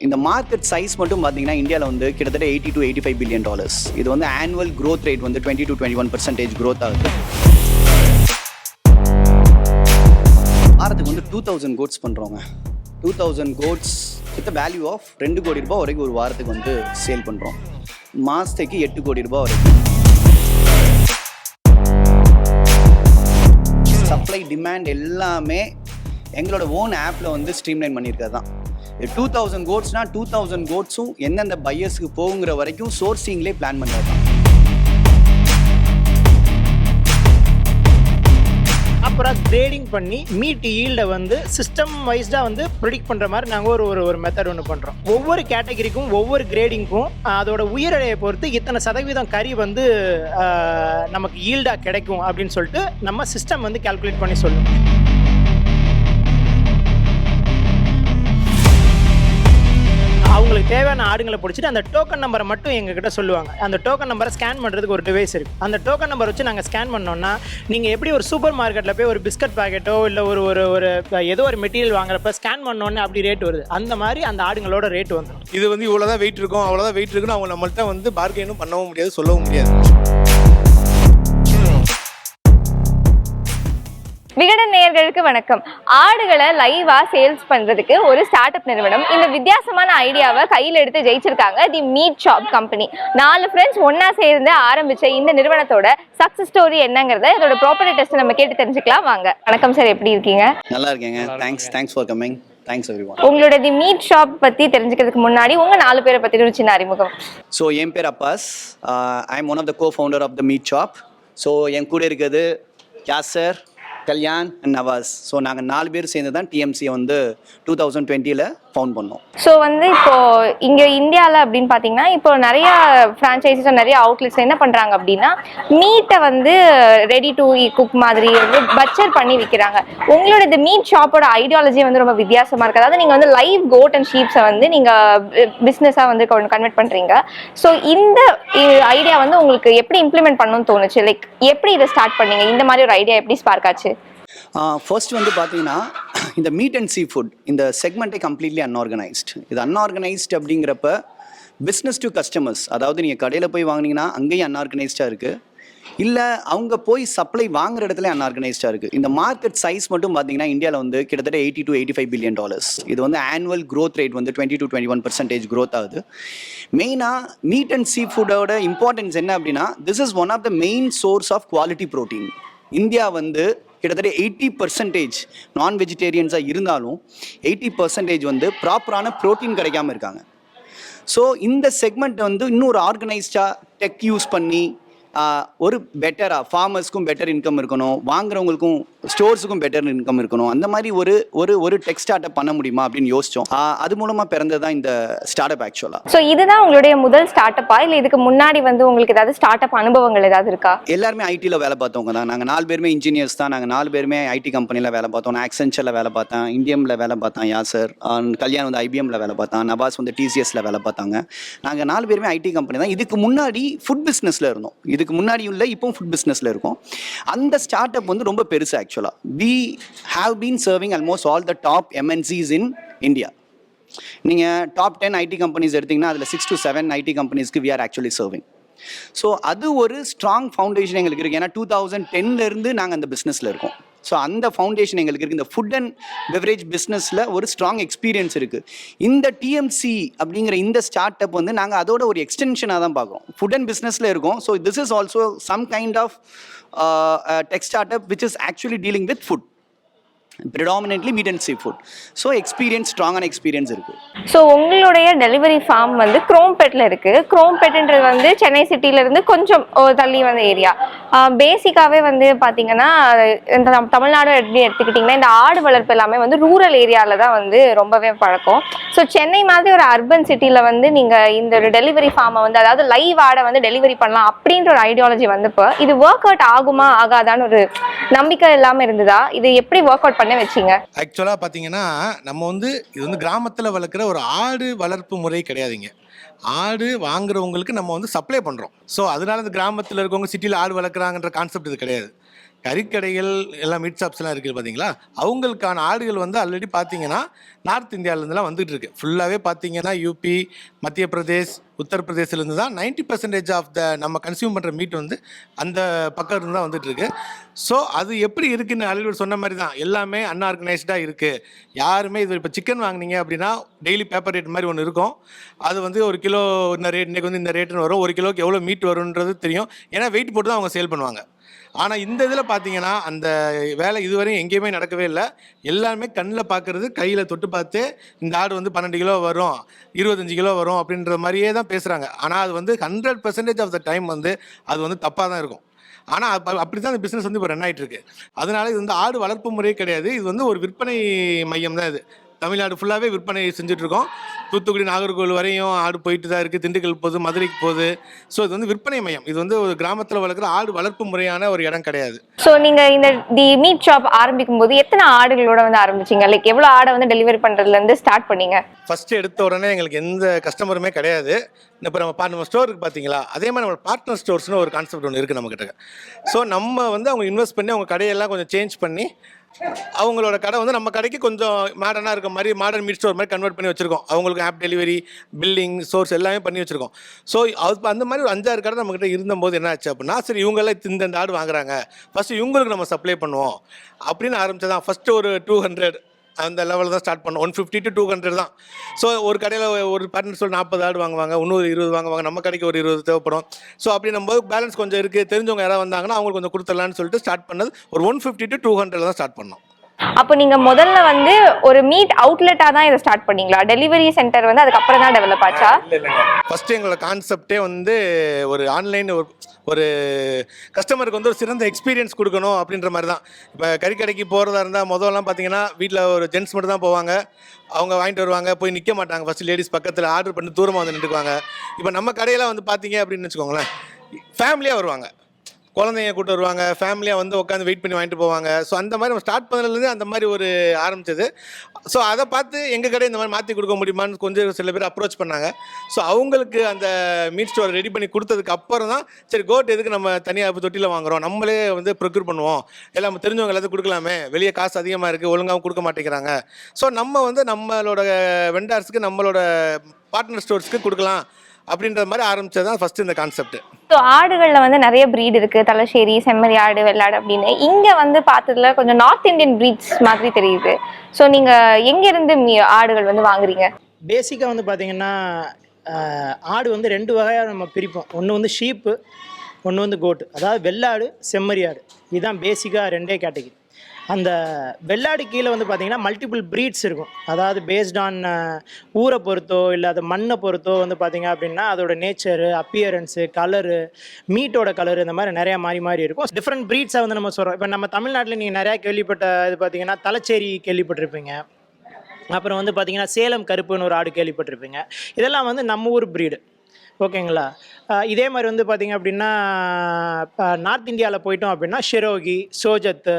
இந்த market size மட்டும் பார்த்தீங்கன்னா இந்தியாவில் வந்து கிட்டத்தட்ட eighty to eighty five billion dollars இது வந்து ஆனுவல் க்ரோத் ரேட் வந்து twenty to twenty one percentage growth ஆகுது. வாரத்துக்கு வந்து டூ தௌசண்ட் கோட்ஸ் பண்ணுறோங்க two thousand goats with value of ரெண்டு கோடி ரூபாய் வரைக்கும் ஒரு வாரத்துக்கு வந்து சேல் பண்ணுறோம் மாதத்துக்கு எட்டு கோடி ரூபாய் வரைக்கும். சப்ளை டிமாண்ட் எல்லாமே எங்களோட ஓன் ஆப்பில் வந்து ஸ்ட்ரீம்லைன் பண்ணியிருக்கிறது தான். டூ தௌசண்ட் கோட்ஸ்னா டூ தௌசண்ட் கோட்ஸும் எந்தெந்த பையர்ஸ்க்கு போகுங்கிற வரைக்கும் சோர்சிங்லேயே பிளான் பண்ணுறது தான். அப்புறம் கிரேடிங் பண்ணி மீட் ஈல்டை வந்து சிஸ்டம் வைஸ்டாக வந்து ப்ரிடிக்ட் பண்ணுற மாதிரி நாங்கள் ஒரு ஒரு ஒரு மெத்தட் ஒன்று பண்ணுறோம் ஒவ்வொரு கேட்டகரிக்கும் ஒவ்வொரு கிரேடிங்க்கும் அதோட உயிரடையை பொறுத்து இத்தனை சதவீதம் கறி வந்து நமக்கு ஈல்டாக கிடைக்கும் அப்படின்னு சொல்லிட்டு நம்ம சிஸ்டம் வந்து கால்குலேட் பண்ணி சொல்லுவோம். அவங்களுக்கு தேவையான ஆடுங்களை பிடிச்சிட்டு அந்த டோக்கன் நம்பரை மட்டும் எங்ககிட்ட சொல்லுவாங்க. அந்த டோக்கன் நம்பரை ஸ்கேன் பண்ணுறதுக்கு ஒரு டிவைஸ் இருக்குது அந்த டோக்கன் நம்பர் வச்சு நாங்கள் ஸ்கேன் பண்ணோம்னா நீங்கள் எப்படி ஒரு சூப்பர் மார்க்கெட்டில் போய் ஒரு பிஸ்கட் பாக்கெட்டோ இல்லை ஒரு ஒரு ஒரு ஏதோ ஒரு மெட்டீரியல் வாங்குறப்ப ஸ்கேன் பண்ணோன்னே அப்படி ரேட் வருது. அந்த மாதிரி அந்த ஆடுங்களோட ரேட் வந்துடும் இது வந்து இவ்வளோதான் வெயிட் இருக்கும் அவ்வளோதான் வெயிட் இருக்குன்னு அவங்க நம்மள்ட்ட வந்து பார்கெனும் பண்ணவும் முடியாது சொல்லவும் முடியாது. விகடன் நேயர்களுக்கு வணக்கம். ஆடுகளை லைவா சேல்ஸ் பண்றதுக்கு ஒரு ஸ்டார்ட் அப் நிறுவனம் இந்த வித்தியாசமான ஐடியாவை கையில் எடுத்து ஜெயிச்சிருக்காங்க. தி மீட் ஷாப் கம்பெனி நாலு ஃப்ரெண்ட்ஸ் ஒண்ணா சேர்ந்து ஆரம்பிச்ச இந்த நிறுவனத்தோட சக்சஸ் ஸ்டோரி என்னங்கறத இதோட ப்ராப்பர்ட்டி டெஸ்ட் நம்ம கேட்டு தெரிஞ்சுக்கலாம். வாங்க. வணக்கம் சார் எப்படி இருக்கீங்க? நல்லா இருக்கேங்க. Thanks thanks for coming thanks everyone உங்களோட தி மீட் ஷாப் பத்தி தெரிஞ்சுக்கிறதுக்கு முன்னாடி உங்க நாலு பேரை பத்தி ஒரு சின்ன அறிமுகம். ஸோ என் பேர் Abbas. I am one of the cofounder of the meat shop so என் கூட இருக்கிறது யாசர் கல்யாண் அண்ட் நவாஸ். ஸோ நாங்கள் நாலு பேர் சேர்ந்து தான் டிஎம்சியை வந்து டூ தௌசண்ட் டுவெண்ட்டியில் ஃபவுண்ட் பண்ணோம். ஸோ வந்து இப்போ இங்க இந்தியாவில் அப்படின்னு பார்த்தீங்கன்னா இப்போ நிறைய ஃப்ரான்ச்சைசிஸ் நிறைய அவுட்லெட்ஸ் என்ன பண்றாங்க அப்படின்னா மீட்டை வந்து ரெடி டு குக் மாதிரி வந்து பச்சர் பண்ணி விற்கிறாங்க உங்களோட இந்த மீட் ஷாப்போட ஐடியாலஜி வந்து ரொம்ப வித்தியாசமா இருக்கு. அதாவது நீங்க வந்து லைவ் கோட் அண்ட் ஷீப்ஸை வந்து நீங்க பிஸ்னஸாக வந்து கன்வெர்ட் பண்றீங்க. ஸோ இந்த ஐடியா வந்து உங்களுக்கு எப்படி இம்ப்ளிமெண்ட் பண்ணணும்னு தோணுச்சு? லைக் எப்படி இதை ஸ்டார்ட் பண்ணீங்க? இந்த மாதிரி ஒரு ஐடியா எப்படி ஸ்பார்க் ஆச்சு? ஃபர்ஸ்ட் வந்து பார்த்தீங்கன்னா இந்த மீட் அண்ட் சீ ஃபுட் இந்த செக்மெண்ட்டே கம்ப்ளீட்லி அன்ஆர்கனைஸ்ட் இது அன்ஆர்கனைஸ்ட் அப்படிங்கிறப்ப பிஸ்னஸ் டு கஸ்டமர்ஸ் அதாவது நீங்கள் கடையில் போய் வாங்கினீங்கன்னா அங்கேயும் அன்ஆர்கனைஸ்டாக இருக்குது இல்லை அவங்க போய் சப்ளை வாங்குற இடத்துல அன்ஆர்கனைஸ்டாக இருக்குது இந்த மார்க்கெட் சைஸ் மட்டும் பார்த்தீங்கன்னா இந்தியாவில் வந்து கிட்டத்தட்ட eighty to eighty five billion dollars இது வந்து ஆனுவல் க்ரோத் ரேட் வந்து twenty to twenty one percentage growth ஆகுது. மெயினாக மீட் அண்ட் சீ ஃபுட்டோட இம்பார்ட்டன்ஸ் என்ன அப்படின்னா this is one of the main source of quality protein India வந்து கிட்டத்தட்ட எயிட்டி பர்சன்டேஜ் நான் வெஜிடேரியன்ஸாக இருந்தாலும் எயிட்டி பர்சன்டேஜ் வந்து ப்ராப்பரான ப்ரோட்டீன் கிடைக்காம இருக்காங்க. ஸோ இந்த செக்மெண்ட் வந்து இன்னும் ஒரு ஆர்கனைஸ்டாக டெக் யூஸ் பண்ணி ஒரு பெட்டராக ஃபார்மர்ஸ்க்கும் பெட்டர் இன்கம் இருக்கணும் வாங்குறவங்களுக்கும் ஸ்டோர்ஸுக்கும் பெட்டர் இன்கம் இருக்கணும். அந்த மாதிரி ஒரு ஒரு ஒரு டெக் ஸ்டார்ட் பண்ண முடியுமா அப்படின்னு யோசித்தோம் அது மூலமாக பிறந்தது தான் இந்த ஸ்டார்ட் அப் ஆக்சுவலாக ஸோ இதுதான் உங்களுடைய முதல் ஸ்டார்ட் அப்பா இல்லை இதுக்கு முன்னாடி வந்து உங்களுக்கு ஏதாவது ஸ்டார்ட் அப் அனுபவங்கள் ஏதாவது இருக்கா? எல்லாருமே ஐடியில் வேலை பார்த்தவங்க தான். நாங்கள் நாலு பேருமே இன்ஜினியர்ஸ் தான். நாங்கள் நாலு பேருமே ஐடி கம்பெனியில் வேலை பார்த்தோம். நான் ஆக்சென்ச்சரில் வேலை பார்த்தேன். இந்தியமில் வேலை பார்த்தேன் யாசர் அண்ட் கல்யாண் வந்து ஐபிஎம்ல வேலை பார்த்தான். நபாஸ் வந்து டிசிஎஸ்ல வேலை பார்த்தாங்க. நாங்கள் நாலு பேருமே ஐடி கம்பெனி தான். இதுக்கு முன்னாடி ஃபுட் பிஸ்னஸில் இருந்தோம். இதுக்கு முன்னாடி உள்ள இப்போ ஃபுட் பிஸ்னஸில் இருக்கும். அந்த ஸ்டார்ட் அப் வந்து ரொம்ப பெருசு ஆக்சுவலாக we have been serving almost all the top MNCs in India நீங்கள் டாப் டென் ஐடி கம்பெனிஸ் எடுத்தீங்கன்னா அதில் six to seven IT கம்பெனிஸ்க்கு we are actually serving so அது ஒரு ஸ்ட்ராங் ஃபவுண்டேஷன் எங்களுக்கு இருக்குது ஏன்னா டூ தௌசண்ட் டென்லேருந்து நாங்கள் அந்த பிஸ்னஸில் இருக்கோம். ஸோ அந்த ஃபவுண்டேஷன் எங்களுக்கு இருக்குது இந்த ஃபுட் அண்ட் பெவரேஜ் பிஸ்னஸில் ஒரு ஸ்ட்ராங் எக்ஸ்பீரியன்ஸ் இருக்குது இந்த டிஎம்சி அப்படிங்கிற இந்த ஸ்டார்ட் அப் வந்து நாங்கள் அதோட ஒரு எக்ஸ்டென்ஷனாக தான் பார்க்குறோம். ஃபுட் அண்ட் பிஸ்னஸில் இருக்கோம். So this is also some kind of tech startup which is actually dealing with food predominantly meat and seafood so experience ஸ்ட்ராங்கான எக்ஸ்பீரியன்ஸ் இருக்குது ஸோ உங்களுடைய டெலிவரி ஃபார்ம் வந்து குரோம்பேட்டில் இருக்குது குரோம்பேட்டுன்றது வந்து சென்னை சிட்டியிலேருந்து கொஞ்சம் தள்ளி வந்த ஏரியா பேசிக்காகவே வந்து பார்த்தீங்கன்னா இந்த நம்ம தமிழ்நாடு எப்படி எடுத்துக்கிட்டிங்கன்னா இந்த ஆடு வளர்ப்பு எல்லாமே வந்து ரூரல் ஏரியாவில் தான் வந்து ரொம்பவே பழக்கம். ஸோ சென்னை மாதிரி ஒரு அர்பன் சிட்டியில் வந்து நீங்கள் இந்த ஒரு டெலிவரி ஃபார்மை வந்து அதாவது லைவ் ஆடை வந்து டெலிவரி பண்ணலாம் அப்படின்ற ஒரு ஐடியாலஜி வந்தப்போ இது ஒர்க் அவுட் ஆகுமா ஆகாதான்னு ஒரு நம்பிக்கை இல்லாமல் இருந்ததா? இது எப்படி ஒர்க் அவுட் பண்ண வச்சீங்க? ஆக்சுவலாக பார்த்தீங்கன்னா நம்ம வந்து இது வந்து கிராமத்தில் வளர்க்குற ஒரு ஆடு வளர்ப்பு முறை கிடையாதுங்க. ஆடு வாங்குறவங்களுக்கு நம்ம வந்து சப்ளை பண்ணுறோம் ஸோ அதனால இந்த கிராமத்தில் இருக்கவங்க சிட்டியில் ஆடு வளர்க்குறாங்கன்ற கான்செப்ட் இது கிடையாது. கறிக்கடைகள் எல்லாம் மீட் ஷாப்ஸ்லாம் இருக்குது பார்த்தீங்களா அவங்களுக்கான ஆடுகள் வந்து ஆல்ரெடி பார்த்தீங்கன்னா நார்த் இந்தியாவிலேருந்துலாம் வந்துட்டு இருக்கு ஃபுல்லாகவே பார்த்தீங்கன்னா யூபி மத்திய பிரதேஷ் உத்தரப்பிரதேசிலேருந்து தான் நைன்டி பர்சன்டேஜ் ஆஃப் த நம்ம கன்சியூம் பண்ணுற மீட் வந்து அந்த பக்கம் இருந்து தான் வந்துட்டுருக்கு ஸோ அது எப்படி இருக்குன்னு அலிவர் சொன்ன மாதிரி தான். எல்லாமே அன்ஆர்கனைஸ்டாக இருக்குது யாருமே இது இப்போ சிக்கன் வாங்குனீங்க அப்படின்னா டெய்லி பேப்பர் ரேட் மாதிரி ஒன்று இருக்கும். அது வந்து ஒரு கிலோ இந்த ரேட் இன்றைக்கி வந்து இந்த ரேட்டுன்னு வரும். ஒரு கிலோக்கு எவ்வளோ மீட் வரும்ன்றது தெரியும். ஏன்னா வெயிட் போட்டு தான் அவங்க சேல் பண்ணுவாங்க. ஆனால் இந்த இதில் பார்த்தீங்கன்னா அந்த வேலை இதுவரையும் எங்கேயுமே நடக்கவே இல்லை. எல்லாருமே கண்ணில் பார்க்குறது கையில் தொட்டு பார்த்து இந்த ஆடு வந்து பன்னெண்டு கிலோ வரும் இருபத்தஞ்சு கிலோ வரும் அப்படின்ற மாதிரியே தான் பேசுகிறாங்க ஆனால் அது வந்து hundred percentage of the time வந்து அது வந்து தப்பாக தான் இருக்கும். ஆனால் அப்படி தான் இந்த பிஸ்னஸ் வந்து இப்போ ரன் ஆகிட்டு இருக்கு. அதனால இது வந்து ஆடு வளர்ப்பு முறையே கிடையாது. இது வந்து ஒரு விற்பனை மையம் தான் இது. தமிழ்நாடு ஃபுல்லாகவே விற்பனை செஞ்சுட்டு இருக்கோம் தூத்துக்குடி நாகர்கோவில் வரையும் ஆடு போயிட்டு தான் இருக்குது திண்டுக்கல் போகுது மதுரைக்கு போகுது. ஸோ இது வந்து விற்பனை மையம். இது வந்து ஒரு கிராமத்தில் வளர்க்குற ஆடு வளர்ப்பு முறையான ஒரு இடம் கிடையாது. ஸோ நீங்க இந்த தி மீட் ஷாப் ஆரம்பிக்கும் போது எத்தனை ஆடுகளோட வந்து ஆரம்பிச்சீங்க? லைக் எவ்வளவு ஆடை வந்து டெலிவரி பண்றதுல இருந்து ஸ்டார்ட் பண்ணீங்க? ஃபஸ்ட்டு எடுத்த உடனே எங்களுக்கு எந்த கஸ்டமருமே கிடையாது. இப்போ நம்ம பா நம்ம ஸ்டோர் இருக்குது பார்த்தீங்களா அதே மாதிரி நம்ம பார்ட்னர் ஸ்டோர்ஸ்னு ஒரு கான்செப்ட் ஒன்று இருக்குது நம்மக்கிட்ட ஸோ நம்ம வந்து அவங்க இன்வெஸ்ட் பண்ணி அவங்க கடையெல்லாம் கொஞ்சம் சேஞ்ச் பண்ணி அவங்களோட கடை வந்து நம்ம கடைக்கு கொஞ்சம் மாடர்னாக இருக்க மாதிரி மாடர்ன் மீட் ஸ்டோர் மாதிரி கன்வெர்ட் பண்ணி வச்சுருக்கோம். அவங்களுக்கு ஆப் டெலிவரி பில்லிங் சோர்ஸ் எல்லாமே பண்ணி வச்சுருக்கோம். ஸோ அது அந்த மாதிரி ஒரு அஞ்சாறு கடை நம்மக்கிட்ட இருந்தபோது என்ன ஆச்சு அப்படின்னா சரி இவங்கெல்லாம் இந்த இந்த ஆடு வாங்குறாங்க. ஃபஸ்ட்டு இவங்களுக்கு நம்ம சப்ளை பண்ணுவோம் அப்படின்னு ஆரம்பிச்சதான் ஃபஸ்ட்டு ஒரு டூ ஹண்ட்ரட் அந்த லெவலில் தான் ஸ்டார்ட் பண்ணோம். One fifty to two hundred தான். ஸோ ஒரு கடையில் ஒரு பார்ட்னர் சொல்லி நாற்பது ஆடு வாங்குவாங்க இன்னொரு இருபது வாங்குவாங்க நம்ம கடைக்கு ஒரு இருபது தேவைப்படும். ஸோ அப்படி நம்ம பேலன்ஸ் கொஞ்சம் இருக்குது தெரிஞ்சவங்க யாராவது வந்தாங்கன்னா அவங்களுக்கு கொஞ்சம் கொடுத்துடலான்னு சொல்லிட்டு ஸ்டார்ட் பண்ணது. ஒரு one fifty to two hundred தான் ஸ்டார்ட் பண்ணோம். அப்போ நீங்க முதல்ல வந்து ஒரு மீட் அவுட்லெட்டா தான் இதை ஸ்டார்ட் பண்ணீங்களா? டெலிவரி சென்டர் வந்து அதுக்கப்புறம் தான் டெவலப் ஆச்சா? ஃபர்ஸ்ட் எங்களோட கான்செப்டே வந்து ஒரு ஆன்லைன் ஒரு ஒரு கஸ்டமருக்கு வந்து ஒரு சிறந்த எக்ஸ்பீரியன்ஸ் கொடுக்கணும் அப்படின்ற மாதிரி தான். இப்போ கறிக்கடைக்கு போகிறதா இருந்தால் முதல்லாம் பார்த்தீங்கன்னா வீட்டில் ஒரு ஜென்ட்ஸ் மட்டும் தான் போவாங்க. அவங்க வாங்கிட்டு வருவாங்க போய் நிற்க மாட்டாங்க. ஃபஸ்ட்டு லேடிஸ் பக்கத்தில் ஆர்டர் பண்ணி தூரமாக வந்து நின்றுக்குவாங்க. இப்போ நம்ம கடையில் வந்து பார்த்தீங்க அப்படின்னு வச்சுக்கோங்களேன் ஃபேமிலியாக வருவாங்க. குழந்தைங்க கூட்டு வருவாங்க ஃபேமிலியாக வந்து உட்காந்து வெயிட் பண்ணி வாங்கிட்டு போவாங்க. ஸோ அந்த மாதிரி நம்ம ஸ்டார்ட் பண்ணதுலேருந்து அந்த மாதிரி ஒரு ஆரம்பிச்சது. ஸோ அதை பார்த்து எங்கள் கடை இந்த மாதிரி மாற்றி கொடுக்க முடியுமான்னு கொஞ்சம் சில பேர் அப்ரோச் பண்ணாங்க. ஸோ அவங்களுக்கு அந்த மீட் ஸ்டோர் ரெடி பண்ணி கொடுத்ததுக்கு அப்புறம் தான் சரி கோட் எதுக்கு நம்ம தனியாக தொட்டியில் வாங்குறோம்? நம்மளே வந்து ப்ரொக்யூர் பண்ணுவோம். எல்லாம் நம்ம தெரிஞ்சவங்க எல்லாத்தையும் கொடுக்கலாமே. வெளியே காசு அதிகமாக இருக்குது ஒழுங்காகவும் கொடுக்க மாட்டேங்கிறாங்க. ஸோ நம்ம வந்து நம்மளோட வெண்டார்ஸுக்கு நம்மளோட பார்ட்னர் ஸ்டோர்ஸ்க்கு கொடுக்கலாம். அப்படின்ற மாதிரி ஆரம்பிச்சது தான் ஃபஸ்ட்டு இந்த கான்செப்ட் ஸோ ஆடுகள்ல வந்து நிறைய breed இருக்கு. தலசேரி செம்மறி ஆடு வெள்ளாடு அப்படின்னு. இங்க வந்து பார்த்ததுல கொஞ்சம் நார்த் இந்தியன் breeds மாதிரி தெரியுது. ஸோ நீங்க எங்க இருந்து மீ- ஆடுகள் வந்து வாங்குறீங்க? பேசிக்காக வந்து பார்த்தீங்கன்னா ஆடு வந்து ரெண்டு வகையாக நம்ம பிரிப்போம். ஒன்று வந்து ஷீப்பு ஒன்று வந்து கோட்டு அதாவது வெள்ளாடு செம்மறி ஆடு. இதுதான் பேசிக்காக ரெண்டே கேட்டகரி அந்த வெள்ளாடு கீழே வந்து பார்த்தீங்கன்னா மல்டிபிள் ப்ரீட்ஸ் இருக்கும். அதாவது பேஸ்ட் ஆன் ஊரை பொறுத்தோ இல்லை அது மண்ணை பொறுத்தோ வந்து பார்த்தீங்க அப்படின்னா அதோட நேச்சரு அப்பியரன்ஸு கலரு மீட்டோட கலர் இந்த மாதிரி நிறையா மாறி மாறி இருக்கும். டிஃப்ரெண்ட் ப்ரீட்ஸை வந்து நம்ம சொல்கிறோம் இப்போ நம்ம தமிழ்நாட்டில் நீங்கள் நிறையா கேள்விப்பட்ட இது பார்த்தீங்கன்னா தலைச்சேரி கேள்விப்பட்டிருப்பீங்க. அப்புறம் வந்து பார்த்தீங்கன்னா சேலம் கருப்புன்னு ஒரு ஆடு கேள்விப்பட்டிருப்பீங்க. இதெல்லாம் வந்து நம்ம ஊர் ப்ரீடு ஓகேங்களா? இதே மாதிரி வந்து பார்த்திங்க அப்படின்னா நார்த் இந்தியாவில் போயிட்டோம் அப்படின்னா ஷெரோகி சோஜத்து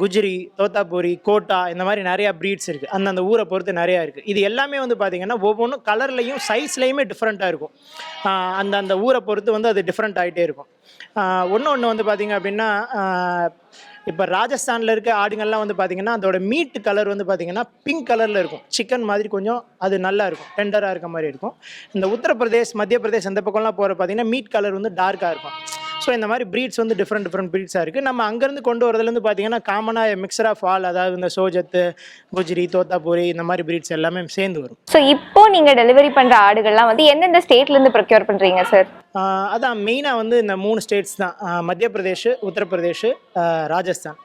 குஜ்ரி தோத்தாபூரி கோட்டா இந்த மாதிரி நிறையா ப்ரீட்ஸ் இருக்குது அந்தந்த ஊரை பொறுத்து நிறையா இருக்குது இது எல்லாமே வந்து பார்த்திங்கன்னா ஒவ்வொன்றும் கலர்லையும் சைஸ்லேயுமே டிஃப்ரெண்ட்டாக இருக்கும். அந்தந்த அந்த அந்த ஊரை பொறுத்து வந்து அது டிஃப்ரெண்ட் ஆகிட்டே இருக்கும். ஒன்று ஒன்று வந்து பார்த்திங்க அப்படின்னா இப்போ ராஜஸ்தானில் இருக்க ஆடுங்கள்லாம் வந்து பார்த்திங்கன்னா அதோட மீட் கலர் வந்து பார்த்திங்கன்னா பிங்க் கலரில் இருக்கும். சிக்கன் மாதிரி கொஞ்சம் அது நல்லா இருக்கும். டெண்டராக இருக்க மாதிரி இருக்கும். இந்த உத்தரப்பிரதேஷ் மத்திய பிரதேஷ் அந்த பக்கம்லாம் போகிற பார்த்தீங்கன்னா மீட் கலர் வந்து டார்க்காக இருக்கும். ஸோ இந்த மாதிரி ப்ரீட்ஸ் வந்து டிஃப்ரெண்ட் டிஃப்ரெண்ட் ப்ரீட்ஸாக இருக்குது நம்ம அங்கேருந்து கொண்டு வரதுலேருந்து பார்த்தீங்கன்னா காமனாக மிக்சர் ஆஃப் ஆல் அதாவது இந்த சோஜத்து குஜ்ரி தோத்தாபூரி இந்த மாதிரி ப்ரீட்ஸ் எல்லாமே சேர்ந்து வரும். ஸோ இப்போ நீங்க டெலிவரி பண்ற ஆடுகள்லாம் வந்து எந்தெந்த ஸ்டேட்ல இருந்து ப்ரொக்யூர் பண்றீங்க சார் அதான் மெயினாக வந்து இந்த மூணு ஸ்டேட்ஸ் தான். மத்திய பிரதேஷ் உத்தரப்பிரதேஷ் ராஜஸ்தான்.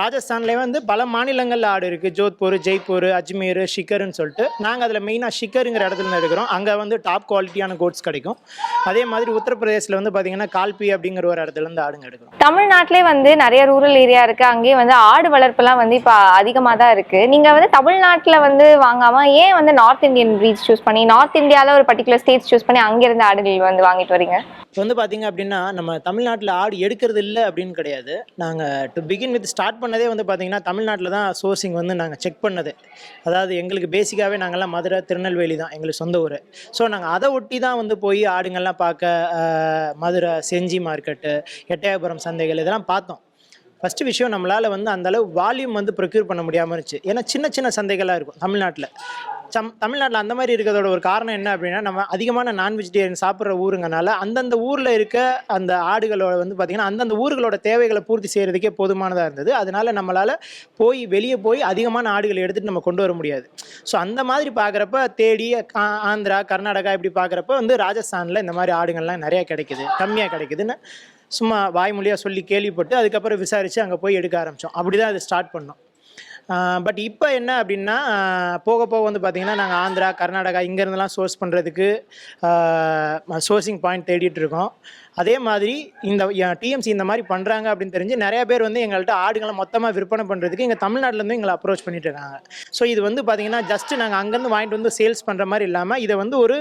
ராஜஸ்தான்லேயே வந்து பல மாநிலங்களில் ஆடு இருக்குது ஜோத்பூர் ஜெய்ப்பூர் அஜ்மீர் ஷிக்கர்னு சொல்லிட்டு. நாங்கள் அதில் மெயினாக ஷிக்கருங்கிற இடத்துல இருந்து எடுக்கிறோம் அங்கே வந்து டாப் குவாலிட்டியான கோட்ஸ் கிடைக்கும். அதே மாதிரி உத்தரப்பிரதேசில் வந்து பார்த்தீங்கன்னா கால்பி அப்படிங்கிற ஒரு இடத்துல இருந்து ஆடுங்க எடுக்கிறோம். தமிழ்நாட்டிலே வந்து நிறைய ரூரல் ஏரியா இருக்கு. அங்கேயே வந்து ஆடு வளர்ப்புலாம் வந்து இப்போ அதிகமாக தான் இருக்கு. நீங்க வந்து தமிழ்நாட்டில் வந்து வாங்காம ஏன் வந்து நார்த் இந்தியன் பிரீட்ஸ் சூஸ் பண்ணி நார்த் இந்தியாவில் ஒரு பர்டிகுலர் ஸ்டேட்ஸ் சூஸ் பண்ணி அங்கிருந்து ஆடுகள் வந்து வாங்கிட்டு வரீங்க? இப்போ வந்து பார்த்தீங்க அப்படின்னா நம்ம தமிழ்நாட்டில் ஆடு எடுக்கிறது இல்லை அப்படின்னு கிடையாது. நாங்கள் டு பிகின் வித் ஸ்டார்ட் பண்ணதே வந்து பார்த்தீங்கன்னா தமிழ்நாட்டில் தான் சோர்சிங் வந்து நாங்கள் செக் பண்ணது. அதாவது எங்களுக்கு பேசிக்காகவே நாங்கள்லாம் மதுரை திருநெல்வேலி தான் எங்களுக்கு சொந்த ஊர். ஸோ நாங்கள் அதை ஒட்டி தான் வந்து போய் ஆடுங்கள்லாம் பார்க்க மதுரை செஞ்சி மார்க்கெட்டு எட்டயபுரம் சந்தைகள் இதெல்லாம் பார்த்தோம். ஃபஸ்ட்டு விஷயம் நம்மளால் வந்து அந்தளவு வால்யூம் வந்து ப்ரொக்யூர் பண்ண முடியாமல் இருந்துச்சு. ஏன்னா சின்ன சின்ன சந்தைகளாக இருக்கும் தமிழ்நாட்டில். சம் தமிழ்நாட்டில் அந்த மாதிரி இருக்கிறதோட ஒரு காரணம் என்ன அப்படின்னா நம்ம அதிகமான நான் வெஜிடேரியன் சாப்பிட்ற ஊருங்கனால அந்தந்த ஊரில் இருக்க அந்த ஆடுகளோட வந்து பார்த்திங்கன்னா அந்தந்த ஊர்களோட தேவைகளை பூர்த்தி செய்கிறதுக்கே போதுமானதாக இருந்தது. அதனால நம்மளால் போய் வெளியே போய் அதிகமான ஆடுகளை எடுத்துகிட்டு நம்ம கொண்டு வர முடியாது. ஸோ அந்த மாதிரி பார்க்குறப்ப தேடி ஆந்திரா கர்நாடகா இப்படி பார்க்குறப்ப வந்து ராஜஸ்தானில் இந்த மாதிரி ஆடுகள்லாம் நிறையா கிடைக்குது கம்மியாக கிடைக்குதுன்னு சும்மா வாய்மொழியாக சொல்லி கேள்விப்பட்டு அதுக்கப்புறம் விசாரித்து அங்கே போய் எடுக்க ஆரம்பித்தோம் அப்படி தான் அது ஸ்டார்ட் பண்ணோம். பட் இப்போ என்ன அப்படின்னா போக போக வந்து பார்த்திங்கன்னா நாங்கள் ஆந்திரா கர்நாடகா இங்கேருந்துலாம் சோர்ஸ் பண்ணுறதுக்கு சோர்சிங் பாயிண்ட் தேடிட்டு இருக்கோம். அதே மாதிரி இந்த டிஎம்சி இந்த மாதிரி பண்ணுறாங்க அப்படின்னு தெரிஞ்சு நிறைய பேர் வந்து எங்கள்கிட்ட ஆடுகளை மொத்தமாக விற்பனை பண்ணுறதுக்கு எங்கள் தமிழ்நாட்டிலேருந்து எங்களை அப்ரோச் பண்ணிட்டு இருக்காங்க. ஸோ இது வந்து பார்த்திங்கன்னா ஜஸ்ட்டு நாங்கள் அங்கேருந்து வாங்கிட்டு வந்து சேல்ஸ் பண்ணுற மாதிரி இல்லாமல் இதை வந்து ஒரு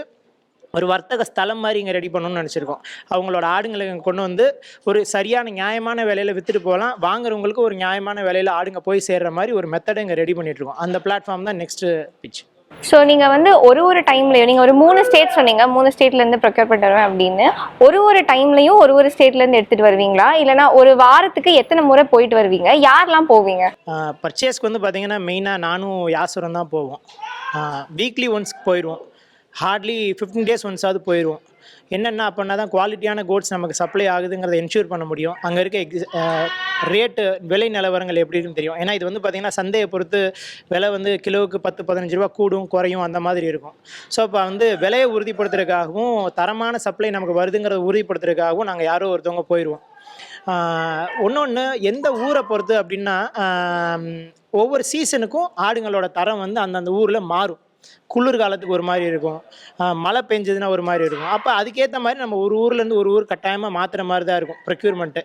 ஒரு வர்த்தக ஸ்தலம் மாதிரி இங்கே ரெடி பண்ணணும்னு நினச்சிருக்கோம். அவங்களோட ஆடுங்களை கொண்டு வந்து ஒரு சரியான நியாயமான விலையில் விற்றுட்டு போகலாம். வாங்குறவங்களுக்கு ஒரு நியாயமான விலையில் ஆடுங்க போய் சேர்ற மாதிரி ஒரு மெத்தடை இங்கே ரெடி பண்ணிகிட்ருக்கோம் அந்த பிளாட்ஃபார்ம் தான் நெக்ஸ்ட்டு பிச் ஸோ நீங்கள் வந்து ஒரு ஒரு டைம்லையும் நீங்கள் ஒரு மூணு ஸ்டேட் சொன்னீங்க. மூணு ஸ்டேட்லேருந்து ப்ரொக்யூர் பண்ணிட்டு வருவேன் அப்படின்னு. ஒரு ஒரு டைம்லையும் ஒரு ஒரு ஸ்டேட்லேருந்து எடுத்துகிட்டு வருவீங்களா? இல்லைனா ஒரு வாரத்துக்கு எத்தனை முறை போயிட்டு வருவீங்க? யாரெல்லாம் போவீங்க? பர்ச்சேஸ்க்கு வந்து பார்த்தீங்கன்னா மெயினாக நானும் யாசுரம் தான் போவோம். வீக்லி ஒன்ஸ்க்கு போயிடுவோம் ஹார்ட்லி ஃபிஃப்டீன் டேஸ் ஒன்ஸாவது போயிடுவோம் என்னென்ன அப்படின்னா தான் குவாலிட்டியான கோட்ஸ் நமக்கு சப்ளை ஆகுதுங்கிறத என்ஷூர் பண்ண முடியும். அங்கே இருக்க எக்ஸ் ரேட்டு விலை நிலவரங்கள் எப்படி இருக்குன்னு தெரியும். ஏன்னா இது வந்து பார்த்திங்கன்னா சந்தையை பொறுத்து விலை வந்து கிலோவுக்கு பத்து பதினஞ்சு ரூபா கூடும் குறையும் அந்த மாதிரி இருக்கும். ஸோ அப்போ வந்து விலையை உறுதிப்படுத்துறதுக்காகவும் தரமான சப்ளை நமக்கு வருதுங்கிறத உறுதிப்படுத்துறதுக்காகவும் நாங்கள் யாரோ ஒருத்தவங்க போயிடுவோம் ஒன்று எந்த ஊரை பொறுத்து அப்படின்னா ஒவ்வொரு சீசனுக்கும் ஆடுங்களோட தரம் வந்து அந்தந்த ஊரில் மாறும். குளிர் காலத்துக்கு ஒரு மாதிரி இருக்கும். மழை பெஞ்சதுன்னா ஒரு மாதிரி இருக்கும். அப்போ அதுக்கேற்ற மாதிரி நம்ம ஒரு ஊர்லேருந்து ஒரு ஊர் கட்டாயமாக மாற்றுற மாதிரி தான் இருக்கும் ப்ரொக்யூர்மெண்ட்டு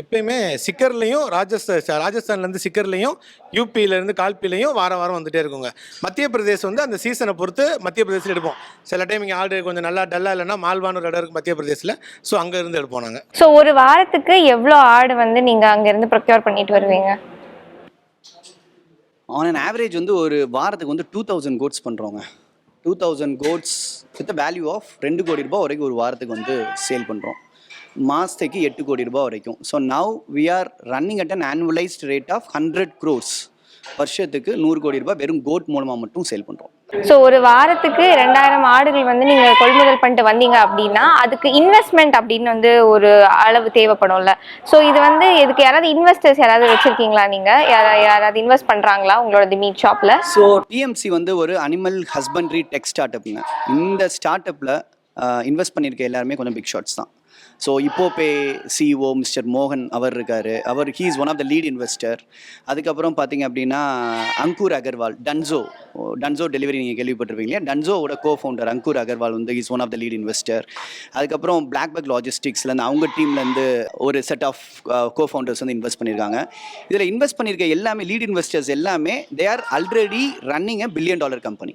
எப்பயுமே சிக்கர்லையும் ராஜஸ்தான் ராஜஸ்தான்லேருந்து சிக்கர்லையும் யூபியிலேருந்து கால்பிலையும் வாரம் வாரம் வந்துட்டே இருக்குங்க. மத்திய பிரதேசம் வந்து அந்த சீசனை பொறுத்து மத்திய பிரதேசத்தில் எடுப்போம். சில டைம் இங்கே ஆடு கொஞ்சம் நல்லா டல்லாக இல்லைன்னா மால்வான்னு ஒரு இடம் இருக்குது மத்திய பிரதேசில் ஸோ அங்கே இருந்து எடுப்போம் நாங்கள் ஸோ ஒரு வாரத்துக்கு எவ்வளோ ஆடு வந்து நீங்கள் அங்கேருந்து ப்ரொக்யூர் பண்ணிட்டு வருவீங்க? ஆன் அன் ஆவரேஜ் வந்து ஒரு வாரத்துக்கு வந்து டூ தௌசண்ட் கோட்ஸ் பண்ணுறோங்க two thousand goats with value of ரெண்டு கோடி ரூபாய் வரைக்கும் ஒரு வாரத்துக்கு வந்து சேல் பண்ணுறோம் மாதத்துக்கு எட்டு கோடி ரூபாய் வரைக்கும். So now we are running at an annualised rate of hundred crores வருஷத்துக்கு நூறு கோடி ரூபாய் வெறும் கோட் மூலமாக மட்டும் சேல் பண்ணுறோம் ஸோ ஒரு வாரத்துக்கு ரெண்டாயிரம் ஆடுகள் வந்து நீங்கள் கொள்முதல் பண்ணிட்டு வந்தீங்க அப்படின்னா அதுக்கு இன்வெஸ்ட்மெண்ட் அப்படின்னு வந்து ஒரு அளவு தேவைப்படும்ல. ஸோ இது வந்து இதுக்கு யாராவது இன்வெஸ்டர்ஸ் யாராவது வச்சுருக்கீங்களா நீங்கள் யாராவது இன்வெஸ்ட் பண்ணுறாங்களா உங்களோட மீட் ஷாப்பில் ஸோ டிஎம்சி வந்து ஒரு அனிமல் ஹஸ்பண்ட்ரி டெக் ஸ்டார்ட் அப்புங்க இந்த ஸ்டார்ட் அப்பில் இன்வெஸ்ட் பண்ணியிருக்க எல்லாருமே கொஞ்சம் பிக் ஷாட்ஸ் தான். ஸோ இப்போ பே சிஇஓ மிஸ்டர் மோகன் அவர் இருக்கார். அவர் he is one of the lead investor அதுக்கப்புறம் பார்த்தீங்க அப்படின்னா Ankur Agarwal Dunzo Dunzo delivery நீங்கள் கேள்விப்பட்டிருப்பீங்க இல்லையா? டன்சோவோட கோ ஃபவுண்டர் அங்கூர் அகர்வால் வந்து is one of the lead investor அதுக்கப்புறம் பிளாக் பேக் லாஜிஸ்டிக்ஸ்லேருந்து அவங்க டீம்லேருந்து ஒரு செட் ஆஃப் கோ ஃபவுண்டர்ஸ் வந்து இன்வெஸ்ட் பண்ணியிருக்காங்க இதில் இன்வெஸ்ட் பண்ணியிருக்க எல்லாமே லீட் இன்வெஸ்டர்ஸ் எல்லாமே they are already running a billion dollar company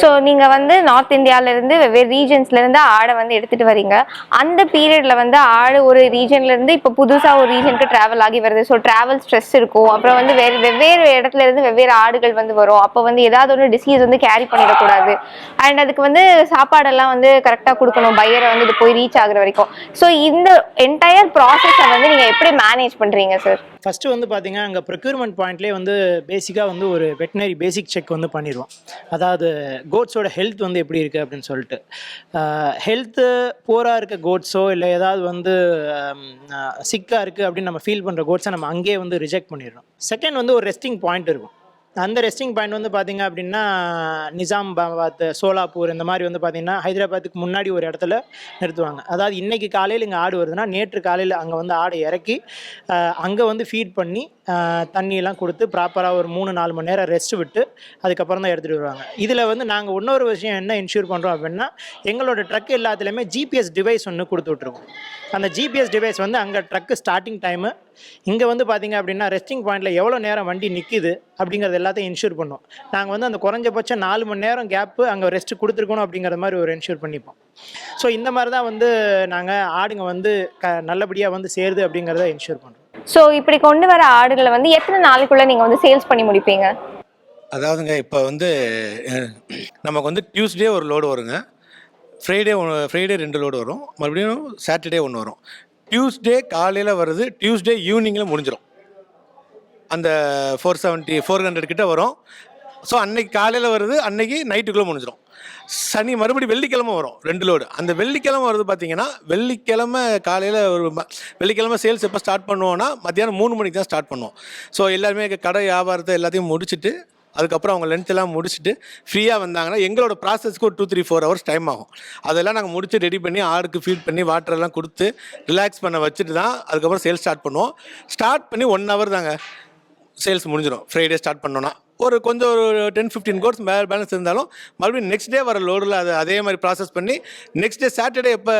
so நீங்கள் வந்து நார்த் இந்தியாவிலேருந்து வெவ்வேறு ரீஜன்ஸ்லேருந்து ஆடை வந்து எடுத்துகிட்டு வரீங்க. அந்த பீரியடில் வந்து ஆடு ஒரு ரீஜன்லேருந்து இப்போ புதுசாக ஒரு ரீஜனுக்கு ட்ராவல் ஆகி வருது. ஸோ ட்ராவல் ஸ்ட்ரெஸ் இருக்கும். அப்புறம் வந்து வேறு வெவ்வேறு இடத்துல இருந்து வெவ்வேறு ஆடுகள் வந்து வரும். அப்போ வந்து ஏதாவது ஒன்று டிசீஸ் வந்து கேரி பண்ணிடக்கூடாது. அண்ட் அதுக்கு வந்து சாப்பாடெல்லாம் வந்து கரெக்டாக கொடுக்கணும். பையரை வந்து இது போய் ரீச் ஆகுற வரைக்கும். ஸோ இந்த என்டையர் ப்ராசஸை வந்து நீங்கள் எப்படி மேனேஜ் பண்ணுறீங்க சார் ஃபஸ்ட்டு வந்து பார்த்தீங்க அங்கே ப்ரொக்யூர்மெண்ட் பாயிண்ட்லேயே வந்து பேசிக்காக வந்து ஒரு வெட்டினரி பேசிக் செக் வந்து பண்ணிடுவோம். அதாவது கோட்ஸோட ஹெல்த் வந்து எப்படி இருக்குது அப்படின்னு சொல்லிட்டு. ஹெல்த்து போராக இருக்க கோட்ஸோ இல்லை ஏதாவது வந்து சிக்காக இருக்குது அப்படின்னு நம்ம ஃபீல் பண்ணுற கோட்ஸை நம்ம அங்கேயே வந்து ரிஜெக்ட் பண்ணிடணும் செகண்ட் வந்து ஒரு ரெஸ்டிங் பாயிண்ட் இருக்கும். அந்த ரெஸ்டிங் பாயிண்ட் வந்து பார்த்தீங்க அப்படின்னா நிசாமாபாத் சோலாப்பூர் இந்த மாதிரி வந்து பார்த்திங்கன்னா ஹைதராபாத்துக்கு முன்னாடி ஒரு இடத்துல நிறுத்துவாங்க. அதாவது இன்னைக்கு காலையில் இங்கே ஆடு வருதுன்னா நேற்று காலையில் அங்கே வந்து ஆடை இறக்கி அங்கே வந்து ஃபீட் பண்ணி தண்ணியெல்லாம் கொடுத்து ப்ராப்பராக ஒரு மூணு நாலு மணி நேரம் ரெஸ்ட் விட்டு அதுக்கப்புறம் தான் எடுத்துகிட்டு வருவாங்க. இதில் வந்து நாங்கள் இன்னொரு விஷயம் என்ன இன்ஷூர் பண்ணுறோம் அப்படின்னா எங்களோட ட்ரக் எல்லாத்துலேயுமே ஜிபிஎஸ் டிவைஸ் ஒன்று கொடுத்து விட்ருவோம் அந்த ஜிபிஎஸ் டிவைஸ் வந்து அங்கே ட்ரக்கு ஸ்டார்டிங் டைமு இங்கே வந்து பார்த்தீங்க அப்படின்னா ரெஸ்டிங் பாயிண்டில் எவ்வளோ நேரம் வண்டி நிற்கிது அப்படிங்கிறது எல்லாத்தையும் இன்ஷூர் பண்ணுவோம். நாங்கள் வந்து அந்த குறைஞ்சபட்சம் நாலு மணி நேரம் கேப்பு அங்கே ரெஸ்ட் கொடுத்துருக்கணும் அப்படிங்கிற மாதிரி ஒரு இன்ஷூர் பண்ணிப்போம். ஸோ இந்த மாதிரி தான் வந்து நாங்கள் ஆடுங்க வந்து க நல்லபடியாக வந்து சேருது அப்படிங்கிறத இன்ஷூர் பண்ணுறோம் ஸோ இப்படி கொண்டு வர ஆடுகளை வந்து எத்தனை நாளைக்குள்ள நீங்கள் வந்து சேல்ஸ் பண்ணி முடிப்பீங்க? அதாவதுங்க இப்போ வந்து நமக்கு வந்து டியூஸ்டே ஒரு லோடு வருங்க. ஃப்ரைடே ஒன்று ஃப்ரைடே ரெண்டு லோடு வரும். மறுபடியும் சாட்டர்டே ஒன்று வரும். டியூஸ்டே காலையில் வருது டியூஸ்டே ஈவினிங்கில் முடிஞ்சிடும் அந்த ஃபோர் செவன்ட்டி ஃபோர் ஹண்ட்ரட் கிட்ட வரும். ஸோ அன்னைக்கு காலையில் வருது அன்னைக்கு நைட்டுக்குள்ளே முடிஞ்சிடும் சனி மறுபடி வெள்ளிக்கிழமை வரும் ரெண்டு லோடு அந்த வெள்ளிக்கிழமை வருது பார்த்தீங்கன்னா வெள்ளிக்கிழமை காலையில் ஒரு வெள்ளிக்கிழமை சேல்ஸ் எப்போ ஸ்டார்ட் பண்ணுவோன்னா மத்தியானம் மூணு மணிக்கு தான் ஸ்டார்ட் பண்ணுவோம். ஸோ எல்லாருமே கடை வியாபாரத்தை எல்லாத்தையும் முடிச்சுட்டு அதுக்கப்புறம் அவங்க லென்த்தெல்லாம் முடிச்சுட்டு ஃப்ரீயாக வந்தாங்கன்னா எங்களோட ப்ராசஸ்க்கு ஒரு two three four hours time ஆகும். அதெல்லாம் நாங்கள் முடிச்சு ரெடி பண்ணி ஆடுக்கு ஃபீட் பண்ணி வாட்டர் எல்லாம் கொடுத்து ரிலாக்ஸ் பண்ண வச்சுட்டு தான் அதுக்கப்புறம் சேல்ஸ் ஸ்டார்ட் பண்ணுவோம். ஸ்டார்ட் பண்ணி ஒன் ஹவர் தாங்க. சேல்ஸ் முடிஞ்சிடும் ஃப்ரைடே ஸ்டார்ட் பண்ணோன்னா ஒரு கொஞ்சம் ஒரு ten fifteen goats may balance இருந்தாலும் மறுபடியும் நெக்ஸ்ட் டே வர லோடில் அதை அதே மாதிரி ப்ராசஸ் பண்ணி நெக்ஸ்ட் டே சாட்டர்டே எப்போ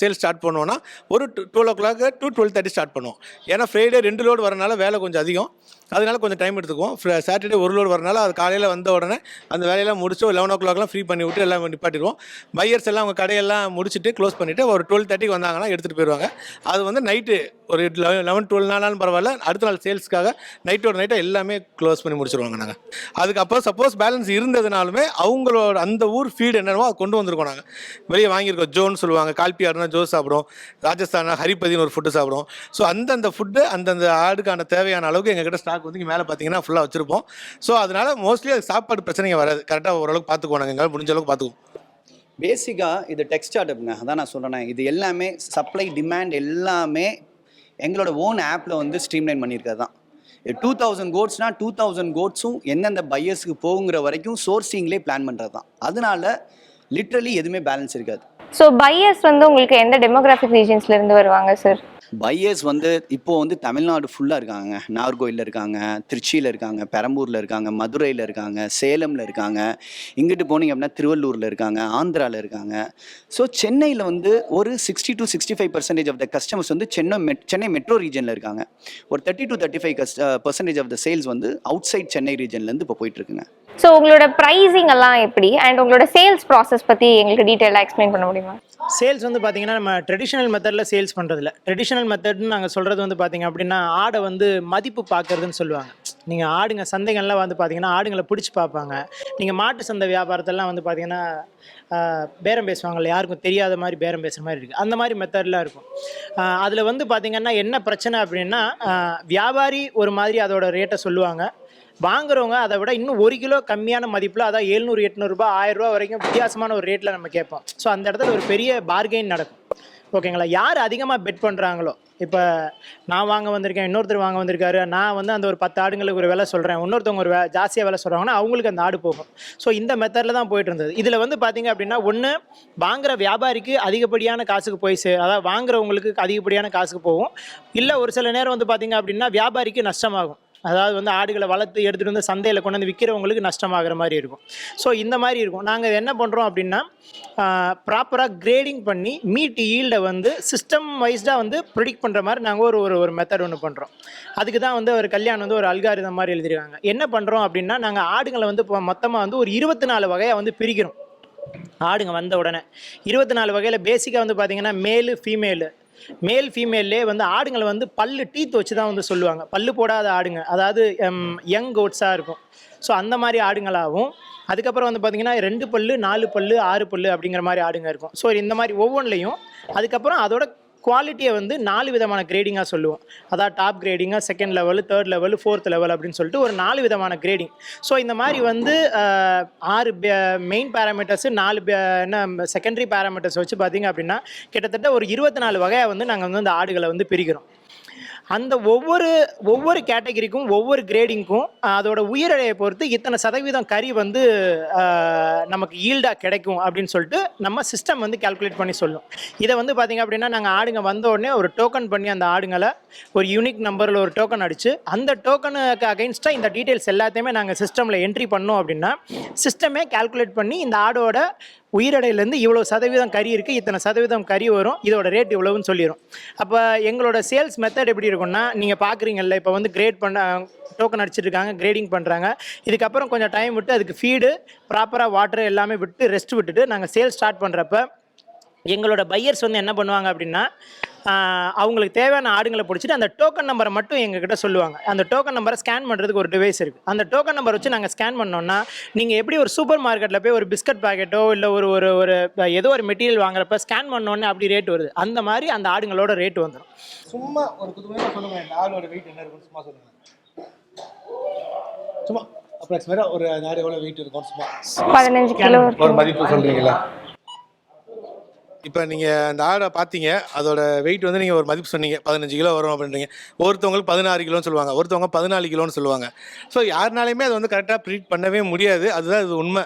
சேல் ஸ்டார்ட் பண்ணுவோன்னா ஒரு two twelve o'clock to twelve thirty start பண்ணுவோம். ஏன்னா ஃப்ரைடே ரெண்டு லோடு வரனால வேலை கொஞ்சம் அதிகம். அதனால கொஞ்சம் டைம் எடுத்துக்குவோம். சாட்டர்டே ஒரு லோடு வரனால அது காலையில் வந்த உடனே அந்த வேலையெல்லாம் முடிச்சு ஒரு லெவன் ஓ கிளாக்லாம் ஃப்ரீ பண்ணி விட்டு எல்லாம் நிப்பாட்டிடுவோம். பையர்ஸ் எல்லாம் அவங்க கடையெல்லாம் முடிச்சுட்டு க்ளோஸ் பண்ணிவிட்டு ஒரு டுவெல் தேர்ட்டிக்கு வந்தாங்கன்னா எடுத்துகிட்டு போயிடுவாங்க அது வந்து நைட்டு ஒரு லெவன் டுவெல் நாளாலும் பரவாயில்ல. அடுத்த நாள் சேல்ஸ்க்காக நைட்டோட நைட்டாக எல்லாமே க்ளோஸ் பண்ணி முடிச்சிருவாங்க நாங்கள் அதுக்கப்புறம் சப்போஸ் பேலன்ஸ் இருந்ததுனாலுமே அவங்களோட அந்த ஊர் ஃபீடு என்னென்னவோ அதை கொண்டு வந்திருக்கோம் நாங்கள் வெளியே வாங்கியிருக்கோம். ஜோன்னு சொல்லுவாங்க. கால்பியாருனா ஜோ சாப்பிடும். ராஜஸ்தானா ஹரிபதினு ஒரு ஃபுட்டு சாப்பிடும். ஸோ அந்தந்த ஃபுட்டு அந்தந்த ஆடுக்கான தேவையான அளவுக்கு எங்ககிட்ட ஸ்டாக் வந்து இங்கே மேலே பார்த்தீங்கன்னா ஃபுல்லாக வச்சுருப்போம். ஸோ அதனால மோஸ்ட்லி அது சாப்பாடு பிரச்சனைங்க வராது. கரெக்டாக ஓரளவுக்கு பார்த்துக்குவோம் நாங்கள் எங்களால் முடிஞ்ச அளவுக்கு பார்த்துக்குவோம் பேசிக்காக இது டெக் ஸ்டார்ட்அப்ங்க அதான் நான் சொல்கிறேன் இது எல்லாமே சப்ளை டிமாண்ட் எல்லாமே எங்களோட ஓன் ஆப்பில் வந்து ஸ்ட்ரீம்லைன் பண்ணியிருக்கிறது தான். டூ தௌசண்ட் கோட்ஸ்னா டூ தௌசண்ட் கோட்ஸும் எந்தெந்த பையர்ஸுக்கு போகுங்கிற வரைக்கும் சோர்சிங்லேயே பிளான் பண்ணுறது தான். அதனால லிட்ரலி எதுவுமே பேலன்ஸ் இருக்காது. ஸோ பையர்ஸ் வந்து உங்களுக்கு எந்த டெமோகிராஃபிக் ரீஜன்ஸ்ல இருந்து வருவாங்க சார் பையர்ஸ் வந்து இப்போ வந்து தமிழ்நாடு ஃபுல்லாக இருக்காங்க. நாகர்கோயிலில் இருக்காங்க திருச்சியில் இருக்காங்க பெரம்பூரில் இருக்காங்க மதுரையில் இருக்காங்க சேலமில் இருக்காங்க. இங்கிட்டு போனீங்க அப்படின்னா திருவள்ளூரில் இருக்காங்க ஆந்திராவில் இருக்காங்க. ஸோ சென்னையில் வந்து ஒரு sixty to sixty five percentage of the customers வந்து சென்னை மெட் சென்னை மெட்ரோ ரீஜனில் இருக்காங்க. ஒரு தேர்ட்டி டு தேர்ட்டி ஃபைவ் கஸ்ட் பர்சன்டேஜ் ஆஃப் த சேல்ஸ் வந்து அவுட் சைட் சென்னை ரீஜன்லேருந்து இப்போ போயிட்டுருக்குங்க. ஸோ உங்களோட ப்ரைஸிங் எல்லாம் எப்படி? அண்ட் உங்களோட சேல்ஸ் ப்ராசஸ் பற்றி எங்களுக்கு டீட்டெயிலாக எக்ஸ்பிளைன் பண்ண முடியுமா? சேல்ஸ் வந்து பார்த்தீங்கன்னா நம்ம ட்ரெடிஷ்னல் மெத்தடில் சேல்ஸ் பண்ணுறதில்ல ட்ரெடிஷ்னல் மெத்தட்னு நாங்கள் சொல்கிறது வந்து பார்த்தீங்க அப்படின்னா ஆடை வந்து மதிப்பு பார்க்குறதுன்னு சொல்லுவாங்க. நீங்கள் ஆடுங்க சந்தைகள்லாம் வந்து பார்த்தீங்கன்னா ஆடுங்களை பிடிச்சி பார்ப்பாங்க. நீங்கள் மாட்டு சந்தை வியாபாரத்தெல்லாம் வந்து பார்த்தீங்கன்னா பேரம் பேசுவாங்கல்ல யாருக்கும் தெரியாத மாதிரி பேரம் பேசுகிற மாதிரி இருக்குது அந்த மாதிரி மெத்தட்லாம் இருக்கும். அதில் வந்து பார்த்தீங்கன்னா என்ன பிரச்சனை அப்படின்னா வியாபாரி ஒரு மாதிரி அதோட ரேட்டை சொல்லுவாங்க. வாங்குறவங்க அதை விட இன்னும் ஒரு கிலோ கம்மியான மதிப்பில் அதான் எழுநூறு எட்நூறுபா ஆயிரம் ரூபா வரைக்கும் வித்தியாசமான ஒரு ரேட்டில் நம்ம கேட்போம். ஸோ அந்த இடத்துல ஒரு பெரிய பார்கெயின் நடக்கும். ஓகேங்களா யார் அதிகமாக பெட் பண்ணுறாங்களோ இப்போ நான் வாங்க வந்திருக்கேன் இன்னொருத்தர் வாங்க வந்திருக்காரு நான் வந்து அந்த ஒரு பத்து ஆடுங்களுக்கு ஒரு விலை சொல்கிறேன் இன்னொருத்தவங்க ஒரு வே ஜாஸ்தியாக விலை சொல்கிறாங்கன்னா அவங்களுக்கு அந்த ஆடு போகும். ஸோ இந்த மெத்தடில் தான் போயிட்டு இருந்தது. இதில் வந்து பார்த்திங்க அப்படின்னா ஒன்று வாங்குகிற வியாபாரிக்கு அதிகப்படியான காசுக்கு போய் சே அதாவது வாங்குறவங்களுக்கு அதிகப்படியான காசுக்கு போகும். இல்லை ஒரு சில நேரம் வந்து பார்த்தீங்க அப்படின்னா வியாபாரிக்கு நஷ்டமாகும். அதாவது வந்து ஆடுகளை வளர்த்து எடுத்துகிட்டு வந்து சந்தையில் கொண்டு வந்து விற்கிறவங்களுக்கு நஷ்டமாகிற மாதிரி இருக்கும். ஸோ இந்த மாதிரி இருக்கும். நாங்கள் என்ன பண்ணுறோம் அப்படின்னா ப்ராப்பராக கிரேடிங் பண்ணி மீட் ஈல்டை வந்து சிஸ்டம் வைஸ்டாக வந்து ப்ரிடிக்ட் பண்ணுற மாதிரி நாங்கள் ஒரு ஒரு ஒரு மெத்தட் ஒன்று பண்ணுறோம் அதுக்கு தான் வந்து ஒரு கல்யாணம் வந்து ஒரு அல்காரிதம் மாதிரி எழுதிருக்காங்க. என்ன பண்ணுறோம் அப்படின்னா நாங்கள் ஆடுகளை வந்து இப்போ மொத்தமாக வந்து ஒரு இருபத்தி நாலு வகையாக வந்து பிரிக்கிறோம். ஆடுங்க வந்த உடனே. இருபத்தி நாலு வகையில் பேசிக்காக வந்து பார்த்தீங்கன்னா மேலு ஃபீமேலு மேல் ஃபீமேல்லே வந்து ஆடுங்களை வந்து பல்லு டீத் வச்சு தான் வந்து சொல்லுவாங்க. பல்லு போடாத ஆடுங்க. அதாவது யங் கோட்ஸாக இருக்கும். ஸோ அந்த மாதிரி ஆடுங்களாகவும் அதுக்கப்புறம் வந்து பார்த்தீங்கன்னா ரெண்டு பல்லு நாலு பல்லு ஆறு பல்லு அப்படிங்கிற மாதிரி ஆடுங்க இருக்கும். ஸோ இந்த மாதிரி ஒவ்வொன்றிலையும் அதுக்கப்புறம் அதோட குவாலிட்டியை வந்து நாலு விதமான கிரேடிங்காக சொல்லுவோம். அதாவது top கிரேடிங்காக second level third level fourth level அப்படின்னு சொல்லிட்டு ஒரு நாலு விதமான கிரேடிங் ஸோ இந்த மாதிரி வந்து ஆறு மெயின் பேராமீட்டர்ஸு நாலு பே- என்ன செகண்டரி பேராமீட்டர்ஸ் வச்சு பார்த்தீங்க அப்படின்னா கிட்டத்தட்ட ஒரு இருபத்தி நாலு வகையாக வந்து நாங்கள் வந்து அந்த ஆடுகளை வந்து பிரிக்கிறோம். அந்த ஒவ்வொரு ஒவ்வொரு கேட்டகரிக்கும் ஒவ்வொரு கிரேடிங்க்கும் அதோட உயிரிழையை பொறுத்து இத்தனை சதவீதம் கறி வந்து நமக்கு ஈல்டாக கிடைக்கும் அப்படின்னு சொல்லிட்டு நம்ம சிஸ்டம் வந்து கால்குலேட் பண்ணி சொல்லும். இதை வந்து பார்த்திங்க அப்படின்னா நாங்கள் ஆடுங்க வந்த உடனே ஒரு டோக்கன் பண்ணி அந்த ஆடுங்களை ஒரு யூனிக் நம்பரில் ஒரு டோக்கன் அடித்து அந்த டோக்கனுக்கு அகைன்ஸ்டாக இந்த டீட்டெயில்ஸ் எல்லாத்தையுமே நாங்கள் சிஸ்டமில் என்ட்ரி பண்ணோம் அப்படின்னா சிஸ்டமே கால்குலேட் பண்ணி இந்த ஆடோட உயிரடையிலேருந்து இவ்வளோ சதவீதம் கறி இருக்குது இத்தனை சதவீதம் கறி வரும் இதோட ரேட் இவ்வளவுன்னு சொல்லிடும் அப்போ எங்களோட சேல்ஸ் மெத்தட் எப்படி இருக்கும்னா நீங்கள் பார்க்குறீங்கல்ல இப்போ வந்து கிரேட் பண்ண டோக்கன் அடிச்சிருக்காங்க கிரேடிங் பண்ணுறாங்க இதுக்கப்புறம் கொஞ்சம் டைம் விட்டு அதுக்கு ஃபீடு ப்ராப்பராக வாட்டர் எல்லாமே விட்டு ரெஸ்ட் விட்டுட்டு நாங்கள் சேல் ஸ்டார்ட் பண்ணுறப்ப எங்களோட பையர்ஸ் வந்து என்ன பண்ணுவாங்க அப்படின்னா அவங்களுக்கு தேவையான ஆடுங்களை பிடிச்சிட்டு அந்த டோக்கன் நம்பரை மட்டும் எங்ககிட்ட சொல்லுவாங்க. அந்த டோக்கன் நம்பரை ஸ்கேன் பண்ணுறதுக்கு ஒரு டிவைஸ் இருக்குது அந்த டோக்கன் நம்பர் வச்சு நாங்கள் ஸ்கேன் பண்ணோம்னா நீங்கள் எப்படி ஒரு சூப்பர் மார்க்கெட்டில் போய் ஒரு பிஸ்கட் பாக்கெட்டோ இல்லை ஒரு ஒரு ஒரு ஏதோ ஒரு மெட்டீரியல் வாங்குறப்ப ஸ்கேன் பண்ணோன்னே அப்படி ரேட் வருது. அந்த மாதிரி அந்த ஆடுங்களோட ரேட் வந்துடும் சும்மா ஒரு குதுமையாக சொல்லுங்க இந்த ஆளோட வெயிட் என்ன இருக்குன்னு சும்மா சொல்லுங்க. சும்மா அப்ராக்சிமேட்டாக ஒரு ஆடு எவ்வளோ வெயிட் இருக்கும் சும்மா. பதினஞ்சு கிலோ ஒரு மதிப்பு சொல்கிறீங்களா இப்போ நீங்கள் அந்த ஆடை பார்த்தீங்க அதோட வெயிட் வந்து நீங்கள் ஒரு மதிப்பு சொன்னீங்க பதினஞ்சு கிலோ வரும் அப்படின்றீங்க. ஒருத்தவங்களுக்கு பதினாறு கிலோன்னு சொல்லுவாங்க ஒருத்தவங்க பதினாலு கிலோன்னு சொல்லுவாங்க. ஸோ யாருனாலையுமே அது வந்து கரெக்டாக ப்ரீட் பண்ணவே முடியாது அதுதான் இது உண்மை.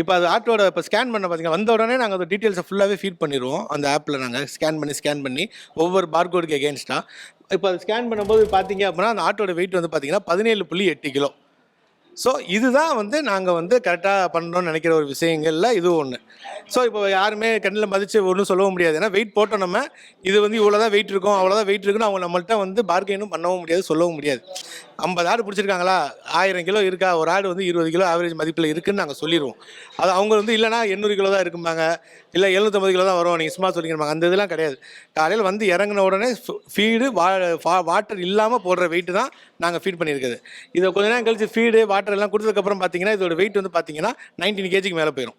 இப்போ அது ஆட்டோட இப்போ ஸ்கேன் பண்ண பார்த்தீங்கன்னா வந்த உடனே நாங்கள் அந்த டீட்டெயில்ஸை ஃபுல்லாகவே ஃபீட் பண்ணிடுவோம் அந்த ஆப்பில் நாங்கள் ஸ்கேன் பண்ணி ஸ்கேன் பண்ணி ஒவ்வொரு பார்கோடுக்கு எகேன்ஸ்டாக இப்போ அது ஸ்கேன் பண்ணும்போது பார்த்தீங்க அப்படின்னா அந்த ஆட்டோட வெயிட் வந்து பார்த்தீங்கன்னா பதினேழு புள்ளி எட்டு கிலோ. ஸோ இதுதான் வந்து நாங்கள் வந்து கரெக்டாக பண்ணணும்னு நினைக்கிற ஒரு விஷயங்கள்ல இது ஒன்று ஸோ இப்போ யாருமே கண்ணில் மதித்து ஒன்றும் சொல்லவும் முடியாது. ஏன்னா வெயிட் போட்டோம் நம்ம இது வந்து இவ்வளோ தான் வெயிட் இருக்கும் அவ்வளோதான் வெயிட் இருக்குன்னு அவங்க நம்மள்ட்ட வந்து பார்கெயினும் பண்ணவும் முடியாது சொல்லவும் முடியாது. ஐம்பது ஆடு பிடிச்சிருக்காங்களா? ஆயிரம் கிலோ இருக்கா? ஒரு ஆடு வந்து இருபது கிலோ ஆவரேஜ் மதிப்பில் இருக்குன்னு நாங்கள் சொல்லிடுவோம் அது அவங்க வந்து இல்லைனா எண்ணூறு கிலோ தான் இருக்கும்பாங்க. இல்லை எழுநூற்றம்பது கிலோ தான் வரும். நீங்கள் சும்மா சொல்லிக்கிறப்பாங்க அந்த இதெல்லாம் கிடையாது. காலையில் வந்து இறங்கின உடனே ஃபீடு வா வாட்டர் இல்லாமல் போடுற வெயிட்டு தான் நாங்கள் ஃபீட் பண்ணியிருக்குது இதை கொஞ்ச நேரம் கழிச்சு ஃபீடு வாட்டர் எல்லாம் கொடுத்ததுக்கப்புறம் பார்த்தீங்கன்னா இதோட வெயிட் வந்து பார்த்தீங்கன்னா நைன்டீன் கேஜிக்கு மேலே போயிடும்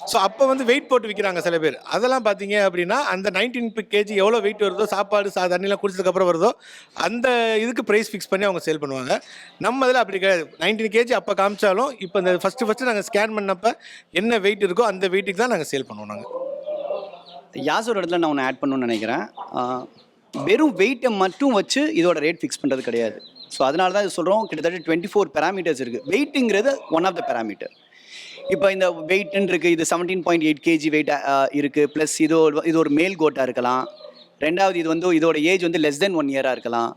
ஸோ அப்போ வந்து வெயிட் போட்டு விற்கிறாங்க சில பேர். அதெல்லாம் பார்த்தீங்க அப்படின்னா அந்த நைன்டீன் கேஜி எவ்வளோ வெயிட் வருதோ சாப்பாடு சா தண்ணிலாம் குடிச்சதுக்கப்புறம் வருதோ அந்த இதுக்கு ப்ரைஸ் ஃபிக்ஸ் பண்ணி அவங்க சேல் பண்ணுவாங்க. நம்ம இதில் அப்படி கிடையாது. நைன்டீன் கேஜி அப்போ காமிச்சாலும் இப்போ இந்த ஃபஸ்ட்டு ஃபஸ்ட்டு நாங்கள் ஸ்கேன் பண்ணப்போ என்ன வெயிட் இருக்கோ அந்த வெயிட்டுக்கு தான் நாங்கள் சேல் பண்ணுவோம் நாங்கள் யாசோட இடத்துல நான் ஒன்று ஆட் பண்ணணும்னு நினைக்கிறேன். வெறும் வெயிட்டை மட்டும் வச்சு இதோட ரேட் ஃபிக்ஸ் பண்ணுறது கிடையாது. ஸோ அதனால தான் இது சொல்கிறோம் கிட்டத்தட்ட டுவெண்ட்டி ஃபோர் பேராமீட்டர்ஸ் இருக்குது வெயிட்டுங்கிறது ஒன் ஆஃப் த பேராமீட்டர் இப்போ இந்த வெயிட்னு இருக்குது இது seventeen point eight KG weight இருக்குது ப்ளஸ் இது ஒரு இது ஒரு மேல் கோட்டாக இருக்கலாம். ரெண்டாவது இது வந்து இதோட ஏஜ் வந்து லெஸ் தென் ஒன் இயராக இருக்கலாம்.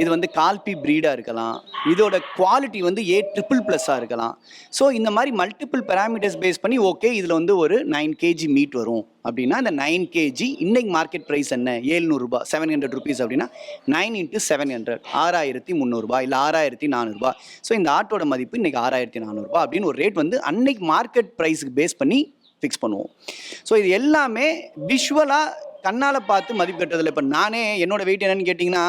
இது வந்து கால்பி ப்ரீடாக இருக்கலாம். இதோட குவாலிட்டி வந்து ஏ ட்ரிபிள் ப்ளஸ்ஸாக இருக்கலாம். ஸோ இந்த மாதிரி மல்டிபிள் பேராமீட்டர்ஸ் பேஸ் பண்ணி ஓகே இதில் வந்து ஒரு நைன் கேஜி மீட் வரும். அப்படின்னா இந்த நைன் கேஜி இன்னைக்கு மார்க்கெட் ப்ரைஸ் என்ன? ஏழ்நூறுபா செவன் ஹண்ட்ரட் ருபீஸ் அப்படின்னா நைன் இன்ட்டு செவன் ஹண்ட்ரட் ஆறாயிரத்தி முந்நூறுபா இல்லை ஆறாயிரத்தி நானூறுபா ஸோ இந்த ஆட்டோட மதிப்பு இன்னைக்கு ஆறாயிரத்தி நானூறுபா அப்படின்னு ஒரு ரேட் வந்து அன்னைக்கு மார்க்கெட் ப்ரைஸுக்கு பேஸ் பண்ணி ஃபிக்ஸ் பண்ணுவோம். ஸோ இது எல்லாமே விஷுவலாக கண்ணால் பார்த்து மதிப்பு கட்டுறதில்ல இப்போ நானே என்னோட வெயிட் என்னன்னு கேட்டிங்கன்னா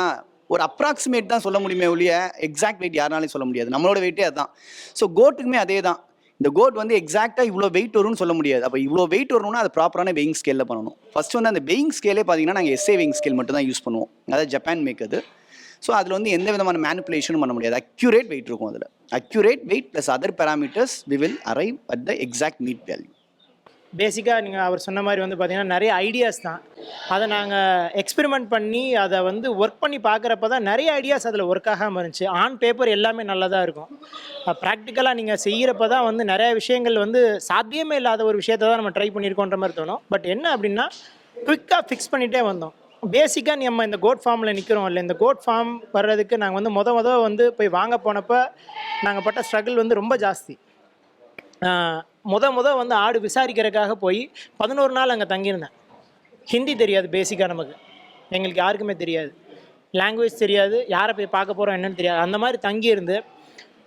ஒரு அப்ராக்சிமேட் தான் சொல்ல முடியுமே ஒழிய எக்ஸாக்ட் வெயிட் யாருனாலையும் சொல்ல முடியாது. நம்மளோட வெயிட்டே அதுதான் ஸோ கோட்டுக்குமே அதே தான். இந்த கோட் வந்து எக்ஸாக்டாக இவ்வளோ வெயிட் வரும்னு சொல்ல முடியாது. அப்போ இவ்வளோ வெயிட் வரணும்னா அது ப்ராப்பரான வெயிங் ஸ்கேலில் பண்ணணும். ஃபர்ஸ்ட் வந்து அந்த வெயிங் ஸ்கேலே பார்த்தீங்கன்னா நாங்கள் எஸ்ஏ வெயிங் ஸ்கேல் மட்டும் தான் யூஸ் பண்ணுவோம். அதாவது ஜப்பான் மேக் அது. ஸோ அதில் வந்து எந்த விதமான மேனிப்புலேஷனும் பண்ண முடியாது. அக்யூரேட் வெயிட் இருக்கும் அதில். Accurate weight plus other parameters we will arrive at the exact meat value பேசிக்காக நீங்கள் அவர் சொன்ன மாதிரி வந்து பார்த்தீங்கன்னா நிறைய ஐடியாஸ் தான். அதை நாங்கள் எக்ஸ்பெரிமெண்ட் பண்ணி அதை வந்து ஒர்க் பண்ணி பார்க்குறப்ப தான் நிறைய ஐடியாஸ் அதில் ஒர்க் ஆகாமல் இருந்துச்சு. ஆன் பேப்பர் எல்லாமே நல்லதாக இருக்கும். ப்ராக்டிக்கலாக நீங்கள் செய்கிறப்ப தான் வந்து நிறைய விஷயங்கள் வந்து சாத்தியமே இல்லாத ஒரு விஷயத்தை தான் நம்ம ட்ரை பண்ணியிருக்கோன்ற மாதிரி தோணும். பட் என்ன அப்படின்னா குவிக்காக ஃபிக்ஸ் பண்ணிகிட்டே வந்தோம். பேசிக்காக நம்ம இந்த கோட் ஃபார்மில் நிற்கிறோம் இல்லை இந்த கோட் ஃபார்ம் வர்றதுக்கு நாங்கள் வந்து மொதல் மொதல் வந்து போய் வாங்க போனப்போ நாங்கள் பட்ட ஸ்ட்ரகிள் வந்து ரொம்ப ஜாஸ்தி. முத முத வந்து ஆடு விசாரிக்கிறதுக்காக போய் பதினோரு நாள் அங்கே தங்கியிருந்தேன். ஹிந்தி தெரியாது பேசிக்காக நமக்கு. எங்களுக்கு யாருக்குமே தெரியாது. லாங்குவேஜ் தெரியாது யாரை போய் பார்க்க போகிறோம் என்னன்னு தெரியாது. அந்த மாதிரி தங்கியிருந்து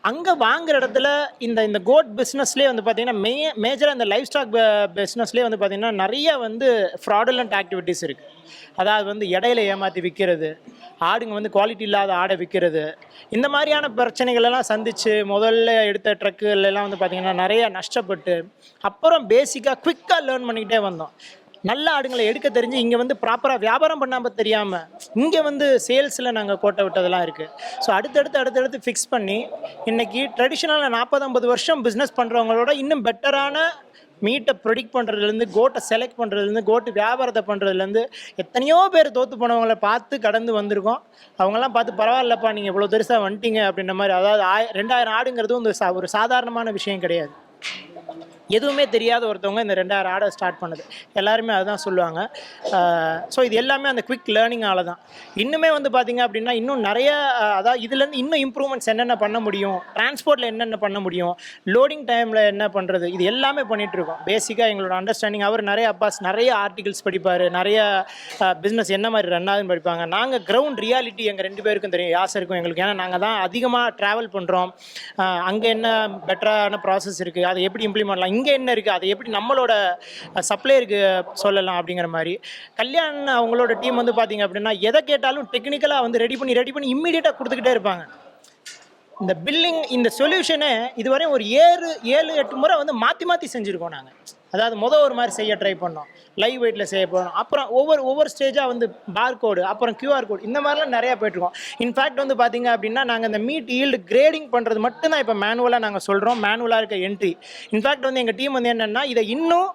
அங்கே வாங்குற இடத்துல இந்த இந்த கோட் பிஸ்னஸ்லேயே வந்து பார்த்தீங்கன்னா மே மேஜராக இந்த லைஃப் ஸ்டாக் பிஸ்னஸ்லேயே வந்து பார்த்தீங்கன்னா நிறைய வந்து ஃப்ராடுலண்ட் ஆக்டிவிட்டீஸ் இருக்குது அதாவது வந்து இடையில ஏமாற்றி விற்கிறது ஆடுங்க வந்து குவாலிட்டி இல்லாத ஆடை விற்கிறது இந்த மாதிரியான பிரச்சனைகளெல்லாம் சந்தித்து முதல்ல எடுத்த ட்ரக்குகள்லாம் வந்து பார்த்திங்கன்னா நிறைய நஷ்டப்பட்டு அப்புறம் பேசிக்காக குவிக்காக லேர்ன் பண்ணிக்கிட்டே வந்தோம். நல்ல ஆடுங்களை எடுக்க தெரிஞ்சு இங்கே வந்து ப்ராப்பராக வியாபாரம் பண்ணாமல் தெரியாமல் இங்கே வந்து சேல்ஸில் நாங்கள் கோட்டை விட்டதெல்லாம் இருக்குது ஸோ அடுத்தடுத்து அடுத்தடுத்து ஃபிக்ஸ் பண்ணி இன்றைக்கி ட்ரெடிஷ்னலாக நாற்பது ஐம்பது வருஷம் பிஸ்னஸ் பண்ணுறவங்களோட இன்னும் பெட்டரான மீட்டை ப்ரொடிக்ட் பண்ணுறதுலேருந்து கோட்டை செலக்ட் பண்ணுறதுலேருந்து கோட்டு வியாபாரத்தை பண்ணுறதுலேருந்து எத்தனையோ பேர் தோற்று போனவங்கள பார்த்து கடந்து வந்திருக்கோம். அவங்கெல்லாம் பார்த்து பரவாயில்லப்பா நீங்கள் இவ்வளோ பெருசாக வந்துட்டீங்க அப்படின்ற மாதிரி. அதாவது ஆய ரெண்டாயிரம் ஆடுங்கிறது வந்து சா- ஒரு சாதாரணமான விஷயம் கிடையாது. எதுவுமே தெரியாத ஒருத்தவங்க இந்த ரெண்டாயிரம் ஆடை ஸ்டார்ட் பண்ணுது. எல்லாருமே அதுதான் சொல்லுவாங்க. ஸோ இது எல்லாமே அந்த குவிக் லேர்னிங்கால தான். இன்னுமே வந்து பார்த்தீங்க அப்படின்னா இன்னும் நிறைய அதாவது இதுலேருந்து இன்னும் இம்ப்ரூவ்மெண்ட்ஸ் என்னென்ன பண்ண முடியும்? டிரான்ஸ்போர்ட்டில் என்னென்ன பண்ண முடியும்? லோடிங் டைமில் என்ன பண்ணுறது இது எல்லாமே பண்ணிகிட்ருக்கோம் இருக்கோம். பேசிக்காக எங்களோட அண்டர்ஸ்டாண்டிங் அவர் நிறைய அப்பாஸ் நிறைய ஆர்டிகல்ஸ் படிப்பார். நிறைய பிஸ்னஸ் என்ன மாதிரி ரன் ஆகுதுன்னு படிப்பாங்க. நாங்கள் கிரவுண்ட் ரியாலிட்டி எங்கள் ரெண்டு பேருக்கும் தெரியும். யாசருக்கும் எங்களுக்கு. ஏன்னா நாங்கள் தான் அதிகமாக ட்ராவல் பண்ணுறோம் அங்கே என்ன பெட்டரான ப்ராசஸ் இருக்குது அதை எப்படி இம்ப்ளிமெண்ட்லாம் இங்கே என்ன இருக்குது அதை எப்படி நம்மளோட சப்ளையருக்கு சொல்லலாம் அப்படிங்கிற மாதிரி. கல்யாண் அவங்களோட டீம் வந்து பார்த்தீங்க அப்படின்னா எதை கேட்டாலும் டெக்னிக்கலாக வந்து ரெடி பண்ணி ரெடி பண்ணி இம்மீடியட்டாக கொடுத்துக்கிட்டே இருப்பாங்க. இந்த பில்லிங் இந்த சொல்யூஷனை இதுவரையும் ஒரு ஏழு ஏழு எட்டு முறை வந்து மாற்றி மாற்றி செஞ்சுருக்கோம் நாங்கள் அதாவது மொதல் ஒரு மாதிரி செய்ய ட்ரை பண்ணோம். லைவ் வெயிட்டில் செய்ய போகிறோம் அப்புறம் ஒவ்வொரு ஒவ்வொரு ஸ்டேஜாக வந்து பார் கோடு அப்புறம் கியூஆர் கோடு இந்த மாதிரிலாம் நிறையா போயிட்டுருக்கோம். இன்ஃபேக்ட் வந்து பார்த்தீங்க அப்படின்னா நாங்கள் இந்த மீட் ஈல்டு கிரேடிங் பண்ணுறது மட்டும்தான் இப்போ மேனுவலாக நாங்கள் சொல்கிறோம் மேனுவலாக இருக்க என்ட்ரி இன்ஃபேக்ட் வந்து எங்கள் டீம் வந்து என்னென்னா இதை இன்னும்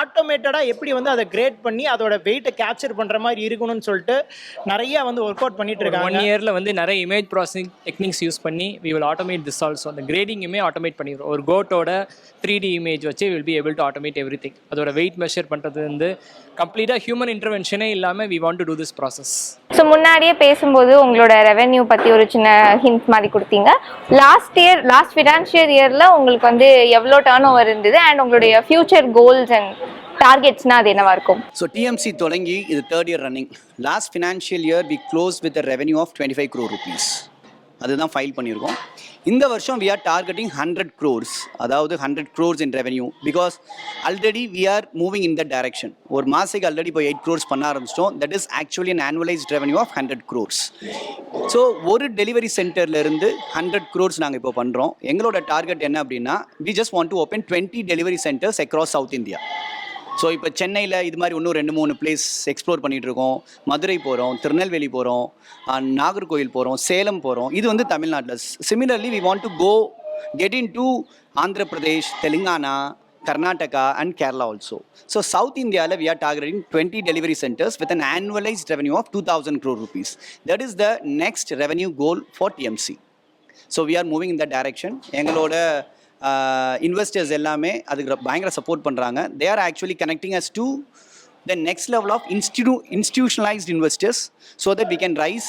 ஆட்டோமேட்டடாக எப்படி வந்து அதை கிரேட் பண்ணி அதோட வெயிட்டை கேப்சர் பண்ணுற மாதிரி இருக்கணும்னு சொல்லிட்டு நிறைய வந்து ஒர்க் அவுட் பண்ணிட்டு ஒன் இருக்காங்க. இயரில் வந்து நிறைய இமேஜ் ப்ராசஸிங் டெக்னிக்ஸ் யூஸ் பண்ணி we will automate this also அந்த கிரேடிங்குமே ஆட்டோமேட் பண்ணிடுறோம். ஒரு கோட்டோட த்ரீ டி இமேஜ் வச்சு will be able to automate everything அதோட வெயிட் மெஷர் பண்ணுறது வந்து கம்ப்ளீட்டாக ஹியூமன் இன்டர்வென்ஷனே இல்லாமல் we want to do this process so முன்னாடியே பேசும்போது உங்களோட ரெவென்யூ பற்றி ஒரு சின்ன ஹிண்ட் மாதிரி கொடுத்தீங்க. லாஸ்ட் இயர் லாஸ்ட் ஃபினான்ஷியல் இயரில் உங்களுக்கு வந்து எவ்வளோ டேர்ன் ஓவர் இருந்தது? அண்ட் உங்களுடைய ஃபியூச்சர் கோல்ஸ் அண்ட் டார்கெட்ஸ்னால் அது என்னவா இருக்கும்? ஸோ டிஎம்சி தொடங்கி இது third year running last financial year we close with revenue of twenty five crore rupees அதுதான் ஃபைல் பண்ணியிருக்கோம். இந்த வருஷம் we are targeting hundred crores அதாவது hundred crores in revenue because already we are moving in the direction ஒரு மாதத்துக்கு already இப்போ eight crores பண்ண ஆரம்பிச்சிட்டோம். That is actually an annualised revenue of hundred crores so ஒரு டெலிவரி சென்டர்லேருந்து ஹண்ட்ரட் க்ரோர்ஸ் நாங்கள் இப்போ பண்ணுறோம் எங்களோட டார்கெட் என்ன அப்படின்னா we just want to open twenty delivery centres across South India so இப்போ சென்னையில் இது மாதிரி இன்னும் ரெண்டு மூணு பிளேஸ் எக்ஸ்ப்ளோர் பண்ணிட்டு இருக்கோம். மதுரை போகிறோம் திருநெல்வேலி போகிறோம் நாகர்கோயில் போகிறோம் சேலம் போகிறோம் இது வந்து தமிழ்நாட்டில். Similarly we want to go get into Andhra Pradesh Telangana Karnataka and Kerala also so South இந்தியாவில் we are targeting twenty delivery centres with an annualised revenue of two thousand crore rupees that is the next revenue goal for TMC so we are moving in the direction எங்களோட investors எல்லாமே அதுக்கு பயங்கர support பண்ணுறாங்க they are actually connecting us to the next level of இன்ஸ்டியூ institutionalised investors so that we can raise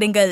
கேளுங்கள்